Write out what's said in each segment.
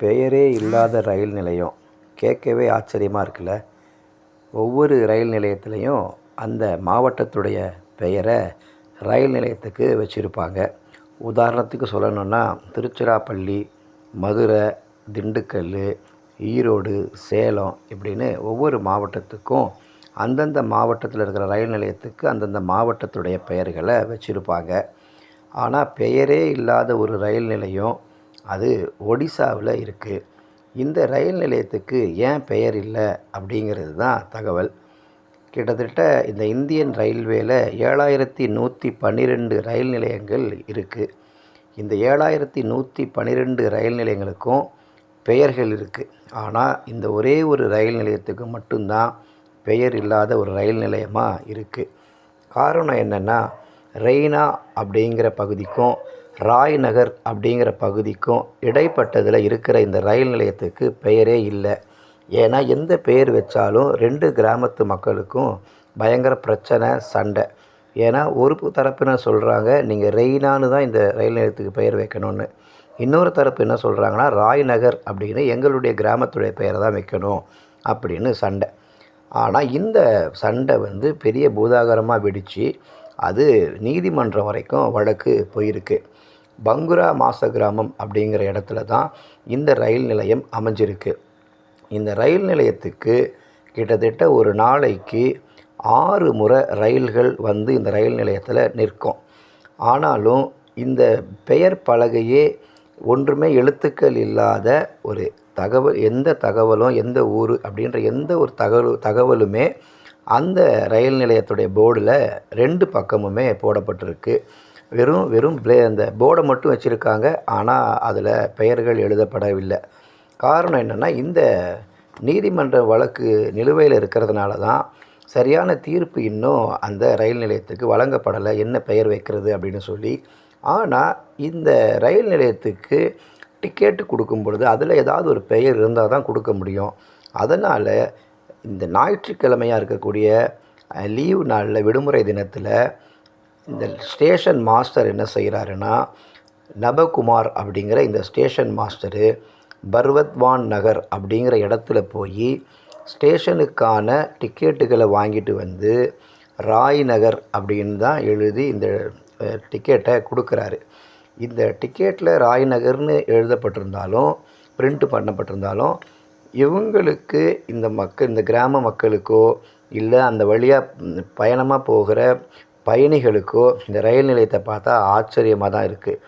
பெயரே இல்லாத ரயில் நிலையம். கேட்கவே ஆச்சரியமாக இருக்குல்ல? ஒவ்வொரு ரயில் நிலையத்துலேயும் அந்த மாவட்டத்துடைய பெயரை ரயில் நிலையத்துக்கு வச்சுருப்பாங்க. உதாரணத்துக்கு சொல்லணுன்னா திருச்சிராப்பள்ளி மதுரை திண்டுக்கல் ஈரோடு சேலம் இப்படின்னு ஒவ்வொரு மாவட்டத்துக்கும் அந்தந்த மாவட்டத்தில் இருக்கிற ரயில் நிலையத்துக்கு அந்தந்த மாவட்டத்துடைய பெயர்களை வச்சுருப்பாங்க. ஆனால் பெயரே இல்லாத ஒரு ரயில் நிலையம் அது ஒடிசாவில் இருக்குது இந்த ரயில் நிலையத்துக்கு ஏன் பெயர் இல்லை? அப்படிங்கிறது தான் தகவல். கிட்டத்தட்ட இந்த இந்தியன் ரயில்வேல ஏழாயிரத்தி நூற்றி பன்னிரெண்டு ரயில் நிலையங்கள் இருக்குது இந்த ஏழாயிரத்தி நூற்றி பன்னிரெண்டு ரயில் நிலையங்களுக்கும் பெயர்கள் இருக்குது ஆனால் இந்த ஒரே ஒரு ரயில் நிலையத்துக்கு மட்டும்தான் பெயர் இல்லாத ஒரு ரயில் நிலையமாக இருக்குது காரணம் என்னென்னா ரெய்னா அப்படிங்கிற பகுதிக்கும் ராய் நகர் அப்படிங்கிற பகுதிக்கும் இடைப்பட்டதில் இருக்கிற இந்த ரயில் நிலையத்துக்கு பெயரே இல்லை. ஏன்னா எந்த பெயர் வச்சாலும் ரெண்டு கிராமத்து மக்களுக்கும் பயங்கர பிரச்சனை சண்டை. ஏன்னா ஒரு தரப்பினர் சொல்கிறாங்க நீங்கள் ரெயினானு தான் இந்த ரயில் நிலையத்துக்கு பெயர் வைக்கணும்னு. இன்னொரு தரப்பு என்ன சொல்கிறாங்கன்னா ராய் நகர் அப்படின்னு எங்களுடைய கிராமத்துடைய பெயரை தான் வைக்கணும் அப்படின்னு சண்டை. ஆனால் இந்த சண்டை வந்து பெரிய பூதாகரமாக வெடித்து அது நீதிமன்றம் வரைக்கும் வழக்கு போயிருக்கு. பங்குரா மாச கிராமம் அப்படிங்கிற இடத்துல தான் இந்த ரயில் நிலையம் அமைஞ்சிருக்கு. இந்த ரயில் நிலையத்துக்கு கிட்டத்தட்ட ஒரு நாளைக்கு ஆறு முறை ரயில்கள் வந்து இந்த ரயில் நிலையத்தில் நிற்கும். ஆனாலும் இந்த பெயர் பலகையே ஒன்றுமே எழுத்துக்கள் இல்லாத ஒரு தகவல் எந்த தகவலும் எந்த ஊர் அப்படின்ற எந்த ஒரு தகவல் தகவலுமே அந்த ரயில் நிலையத்துடைய போர்டில் ரெண்டு பக்கமுமே போடப்பட்டிருக்கு. வெறும் வெறும் ப்ளே அந்த போர்டை மட்டும் வச்சுருக்காங்க. ஆனால் அதில் பெயர்கள் எழுதப்படவில்லை. காரணம் என்னென்னா இந்த நீதிமன்ற வழக்கு நிலுவையில் இருக்கிறதுனால தான் சரியான தீர்ப்பு இன்னும் அந்த ரயில் நிலையத்துக்கு வழங்கப்படலை. என்ன பெயர் வைக்கிறது அப்படின்னு சொல்லி. ஆனால் இந்த ரயில் நிலையத்துக்கு டிக்கெட்டு கொடுக்கும் பொழுது அதில் ஏதாவது ஒரு பெயர் இருந்தால் தான் கொடுக்க முடியும். அதனால் இந்த ஞாயிற்றுக்கிழமையாக இருக்கக்கூடிய லீவு நாளில் விடுமுறை தினத்தில் இந்த ஸ்டேஷன் மாஸ்டர் என்ன செய்கிறாருன்னா நபகுமார் அப்படிங்கிற இந்த ஸ்டேஷன் மாஸ்டரு பர்வத்வான் நகர் அப்படிங்கிற இடத்துல போய் ஸ்டேஷனுக்கான டிக்கெட்டுகளை வாங்கிட்டு வந்து ராய் நகர் அப்படின்னு தான் எழுதி இந்த டிக்கெட்டை கொடுக்குறாரு. இந்த டிக்கெட்டில் ராய் நகர்னு எழுதப்பட்டிருந்தாலும் பிரிண்ட் பண்ணப்பட்டிருந்தாலும் இவங்களுக்கு இந்த மக்கள் இந்த கிராம மக்களுக்கோ இல்லை அந்த வழியாக பயணமாக போகிற பயணிகளுக்கோ இந்த ரயில் நிலையத்தை பார்த்தா ஆச்சரியமாக தான் இருக்குது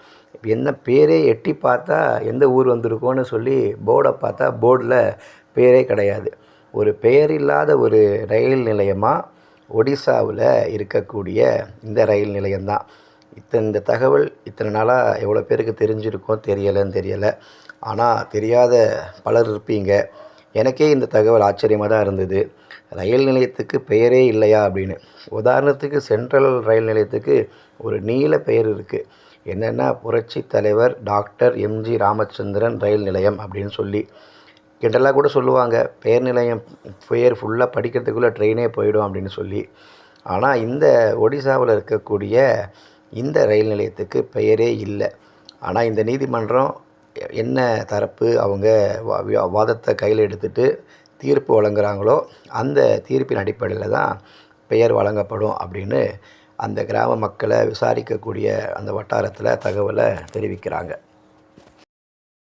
என்ன பேரே எட்டி பார்த்தா எந்த ஊர் வந்திருக்கோன்னு சொல்லி போர்டை பார்த்தா போர்டில் பேரே கிடையாது. ஒரு பெயர் இல்லாத ஒரு ரயில் நிலையமாக ஒடிசாவில் இருக்கக்கூடிய இந்த ரயில் நிலையம்தான் இத்தனை இந்த தகவல் இத்தனை நாளாக எவ்வளோ பேருக்கு தெரிஞ்சிருக்கோம் தெரியலைன்னு தெரியலை. ஆனால் தெரியாத பலர் இருப்பீங்க. எனக்கே இந்த தகவல் ஆச்சரியமாக தான் இருந்தது. ரயில் நிலையத்துக்கு பெயரே இல்லையா அப்படின்னு. உதாரணத்துக்கு சென்ட்ரல் ரயில் நிலையத்துக்கு ஒரு நீல பெயர் இருக்குது என்னென்னா புரட்சி தலைவர் டாக்டர் எம்ஜி ராமச்சந்திரன் ரயில் நிலையம் அப்படின்னு சொல்லி. கிண்டலாக கூட சொல்லுவாங்க. பெயர் நிலையம் பெயர் ஃபுல்லாக படிக்கிறதுக்குள்ளே ட்ரெயினே போயிடும் அப்படின்னு சொல்லி. ஆனால் இந்த ஒடிசாவில் இருக்கக்கூடிய இந்த ரயில் நிலையத்துக்கு பெயரே இல்லை. ஆனால் இந்த நீதிமன்றம் என்ன தரப்பு அவங்க வாதத்தை கையில் எடுத்துகிட்டு தீர்ப்பு வழங்குகிறாங்களோ அந்த தீர்ப்பின் அடிப்படையில் தான் பெயர் வழங்கப்படும் அப்படின்னு அந்த கிராம மக்களை விசாரிக்கக்கூடிய அந்த வட்டாரத்தில் தகவலை தெரிவிக்கிறாங்க.